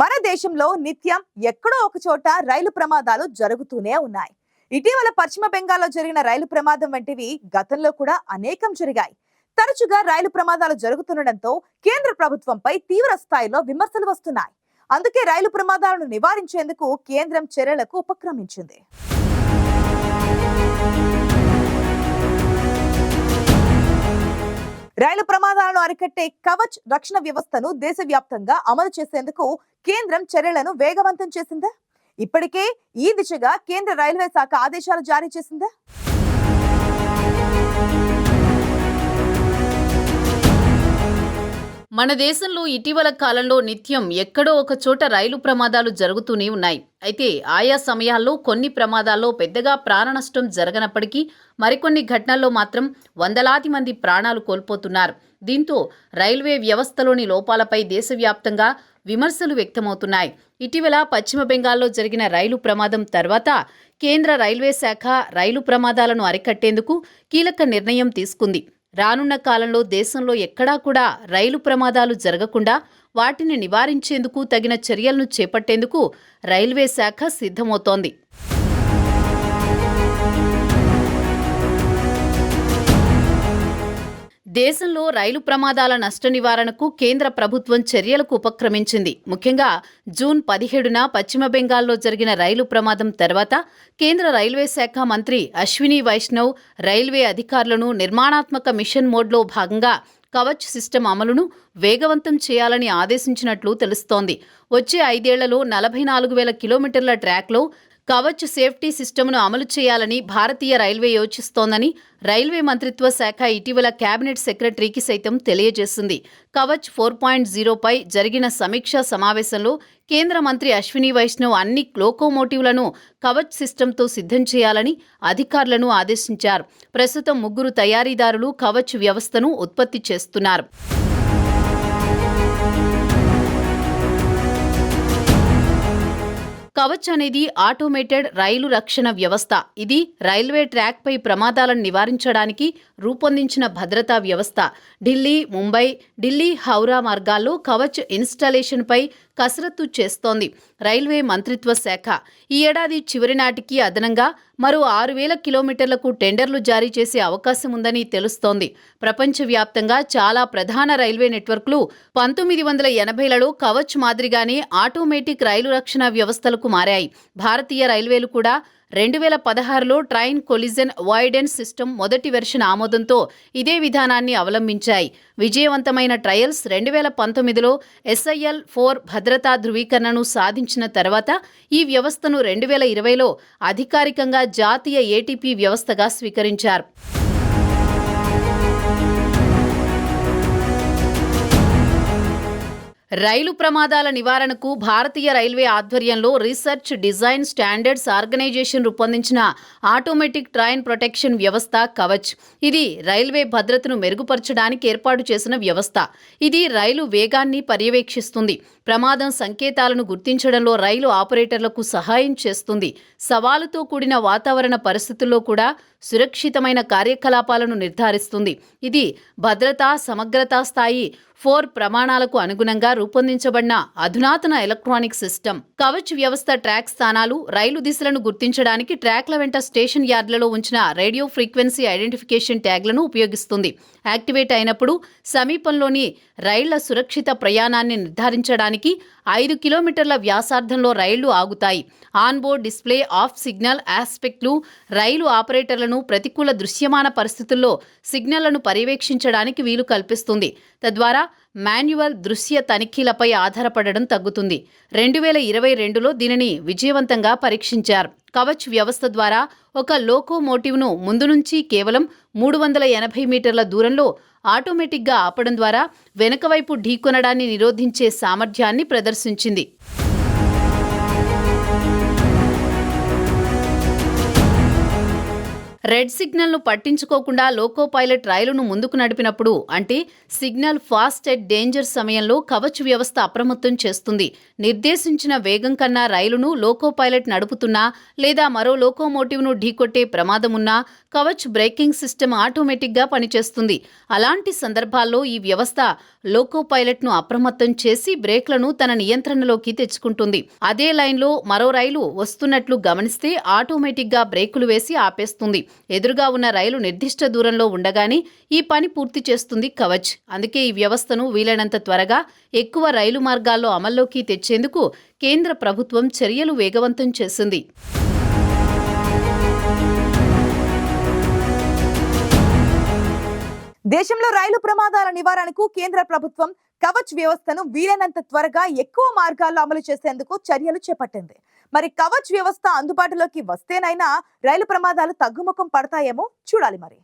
మన దేశంలో నిత్యం ఎక్కడో ఒక చోట రైలు ప్రమాదాలు జరుగుతూనే ఉన్నాయి. ఇటీవల పశ్చిమ బెంగాల్లో జరిగిన రైలు ప్రమాదం వంటివి గతంలో కూడా అనేకం జరిగాయి. తరచుగా రైలు ప్రమాదాలు జరుగుతుండటంతో కేంద్ర ప్రభుత్వంపై తీవ్ర స్థాయిలో విమర్శలు వస్తున్నాయి. అందుకే రైలు ప్రమాదాలను నివారించేందుకు కేంద్రం చర్యలకు ఉపక్రమించింది. రైలు ప్రమాదాలను అరికట్టే కవచ్ రక్షణ వ్యవస్థను దేశవ్యాప్తంగా అమలు చేసేందుకు కేంద్రం చర్యలను వేగవంతం చేసిందా? ఇప్పటికే ఈ దిశగా కేంద్ర రైల్వే శాఖ ఆదేశాలు జారీ చేసిందా? మన దేశంలో ఇటీవల కాలంలో నిత్యం ఎక్కడో ఒక చోట రైలు ప్రమాదాలు జరుగుతూనే ఉన్నాయి. అయితే ఆయా సమయాల్లో కొన్ని ప్రమాదాల్లో పెద్దగా ప్రాణ నష్టం జరగనప్పటికీ మరికొన్ని ఘటనల్లో మాత్రం వందలాది మంది ప్రాణాలు కోల్పోతున్నారు. దీంతో రైల్వే వ్యవస్థలోని లోపాలపై దేశవ్యాప్తంగా విమర్శలు వ్యక్తమవుతున్నాయి. ఇటీవల పశ్చిమ బెంగాల్లో జరిగిన రైలు ప్రమాదం తర్వాత కేంద్ర రైల్వే శాఖ రైలు ప్రమాదాలను అరికట్టేందుకు కీలక నిర్ణయం తీసుకుంది. రానున్న కాలంలో దేశంలో ఎక్కడా కూడా రైలు ప్రమాదాలు జరగకుండా వాటిని నివారించేందుకు తగిన చర్యలను చేపట్టేందుకు రైల్వే శాఖ సిద్ధమవుతోంది. దేశంలో రైలు ప్రమాదాల నష్ట నివారణకు కేంద్ర ప్రభుత్వం చర్యలకు ఉపక్రమించింది. ముఖ్యంగా జూన్ పదిహేడున పశ్చిమ బెంగాల్లో జరిగిన రైలు ప్రమాదం తర్వాత కేంద్ర రైల్వే శాఖ మంత్రి అశ్విని వైష్ణవ్ రైల్వే అధికారులను నిర్మాణాత్మక మిషన్ మోడ్లో భాగంగా కవచ్ సిస్టమ్ అమలును వేగవంతం చేయాలని ఆదేశించినట్లు తెలుస్తోంది. వచ్చే ఐదేళ్ళలో నలభై నాలుగు వేల కిలోమీటర్ల ట్రాక్లో కవచ్ సేఫ్టీ సిస్టమ్ను అమలు చేయాలని భారతీయ రైల్వే యోచిస్తోందని రైల్వే మంత్రిత్వ శాఖ ఇటీవల కేబినెట్ సెక్రటరీకి సైతం తెలియజేసింది. కవచ్ ఫోర్ పాయింట్ జీరోపై జరిగిన సమీక్షా సమావేశంలో కేంద్ర మంత్రి అశ్విని వైష్ణవ్ అన్ని లోకోమోటివ్లను కవచ్ సిస్టంతో సిద్ధం చేయాలని అధికారులను ఆదేశించారు. ప్రస్తుతం ముగ్గురు తయారీదారులు కవచ్ వ్యవస్థను ఉత్పత్తి చేస్తున్నారు. కవచ్ అనేది ఆటోమేటెడ్ రైలు రక్షణ వ్యవస్థ. ఇది రైల్వే ట్రాక్పై ప్రమాదాలను నివారించడానికి రూపొందించిన భద్రతా వ్యవస్థ. ఢిల్లీ ముంబై ఢిల్లీ హౌరా మార్గాల్లో కవచ్ ఇన్స్టాలేషన్పై కసరత్తు చేస్తోంది రైల్వే మంత్రిత్వ శాఖ. ఈ ఏడాది చివరి నాటికి అదనంగా మరో ఆరు వేల కిలోమీటర్లకు టెండర్లు జారీ చేసే అవకాశం ఉందని తెలుస్తోంది. ప్రపంచవ్యాప్తంగా చాలా ప్రధాన రైల్వే నెట్వర్క్లు పంతొమ్మిది వందల ఎనభైలలో కవచ్ మాదిరిగానే ఆటోమేటిక్ రైలు రక్షణ వ్యవస్థలకు మారాయి. భారతీయ రైల్వేలు కూడా రెండు వేల పదహారులో ట్రైన్ కొలిజన్ అవాయిడెన్స్ సిస్టమ్ మొదటి వెర్షన్ ఆమోదంతో ఇదే విధానాన్ని అవలంబించాయి. విజయవంతమైన ట్రయల్స్ రెండు వేల పంతొమ్మిదిలో ఎస్ఐఎల్ ఫోర్ భద్రతా ధృవీకరణను సాధించిన తర్వాత ఈ వ్యవస్థను రెండు వేల ఇరవైలో అధికారికంగా జాతీయ ఏటీపీ వ్యవస్థగా స్వీకరించారు. రైలు ప్రమాదాల నివారణకు భారతీయ రైల్వే ఆధ్వర్యంలో రీసెర్చ్ డిజైన్ స్టాండర్డ్స్ ఆర్గనైజేషన్ రూపొందించిన ఆటోమేటిక్ ట్రైన్ ప్రొటెక్షన్ వ్యవస్థ కవచ్. ఇది రైల్వే భద్రతను మెరుగుపరచడానికి ఏర్పాటు చేసిన వ్యవస్థ. ఇది రైలు వేగాన్ని పర్యవేక్షిస్తుంది. ప్రమాదం సంకేతాలను గుర్తించడంలో రైలు ఆపరేటర్లకు సహాయం చేస్తుంది. సవాలుతో కూడిన వాతావరణ పరిస్థితుల్లో కూడా సురక్షితమైన కార్యకలాపాలను నిర్ధారిస్తుంది. ఇది భద్రతా సమగ్రతా స్థాయి ఫోర్ ప్రమాణాలకు అనుగుణంగా రూపొందించబడిన అధునాతన ఎలక్ట్రానిక్ సిస్టమ్. కవచ్ వ్యవస్థ ట్రాక్ స్థానాలు రైలు దిశలను గుర్తించడానికి ట్రాక్ల వెంట స్టేషన్ యార్డులలో ఉంచిన రేడియో ఫ్రీక్వెన్సీ ఐడెంటిఫికేషన్ ట్యాగ్లను ఉపయోగిస్తుంది. యాక్టివేట్ అయినప్పుడు సమీపంలోని రైళ్ళ సురక్షిత ప్రయాణాన్ని నిర్ధారించడానికి ఐదు కిలోమీటర్ల వ్యాసార్థంలో రైళ్ళు ఆగుతాయి. ఆన్బోర్డ్ డిస్ప్లే ఆఫ్ సిగ్నల్ ఆస్పెక్ట్లు రైలు ఆపరేటర్లను ప్రతికూల దృశ్యమాన పరిస్థితుల్లో సిగ్నళ్ళను పర్యవేక్షించడానికి వీలు కల్పిస్తుంది. తద్వారా మాన్యువల్ దృశ్య తనిఖీలపై ఆధారపడడం తగ్గుతుంది. రెండు వేల ఇరవై రెండులో దీనిని విజయవంతంగా పరీక్షించారు. కవచ్ వ్యవస్థ ద్వారా ఒక లోకోమోటివ్ను ముందు నుంచి కేవలం మూడు వందల ఎనభై మీటర్ల దూరంలో ఆటోమేటిక్గా ఆపడం ద్వారా వెనుకవైపు ఢీకొనడాన్ని నిరోధించే సామర్థ్యాన్ని ప్రదర్శించింది. రెడ్ సిగ్నల్ను పట్టించుకోకుండా లోకో పైలట్ రైలును ముందుకు నడిపినప్పుడు అంటే సిగ్నల్ ఫాస్ట్ ఎట్ డేంజర్ సమయంలో కవచ్ వ్యవస్థ అప్రమత్తం చేస్తుంది. నిర్దేశించిన వేగం కన్నా రైలును లోకో పైలట్ నడుపుతున్నా లేదా మరో లోకోమోటివ్ను ఢీకొట్టే ప్రమాదమున్నా కవచ్ బ్రేకింగ్ సిస్టమ్ ఆటోమేటిక్గా పనిచేస్తుంది. అలాంటి సందర్భాల్లో ఈ వ్యవస్థ లోకో పైలట్ను అప్రమత్తం చేసి బ్రేక్లను తన నియంత్రణలోకి తెచ్చుకుంటుంది. అదే లైన్లో మరో రైలు వస్తున్నట్లు గమనిస్తే ఆటోమేటిక్గా బ్రేకులు వేసి ఆపేస్తుంది. ఎదురుగా ఉన్న రైలు నిర్దిష్ట దూరంలో ఉండగానే ఈ పని పూర్తి చేస్తుంది కవచ్. అందుకే ఈ వ్యవస్థను వీలైనంత త్వరగా ఎక్కువ రైలు మార్గాల్లో అమల్లోకి తెచ్చేందుకు కేంద్ర ప్రభుత్వం చర్యలు వేగవంతం చేసింది. దేశంలో రైలు ప్రమాదాల నివారణకు కేంద్ర ప్రభుత్వం కవచ్ వ్యవస్థను వీలైనంత త్వరగా ఎక్కువ మార్గాల్లో అమలు చేసేందుకు చర్యలు చేపట్టింది. మరి కవచ్ వ్యవస్థ అందుబాటులోకి వస్తేనైనా రైలు ప్రమాదాలు తగ్గుముఖం పడతాయేమో చూడాలి మరి.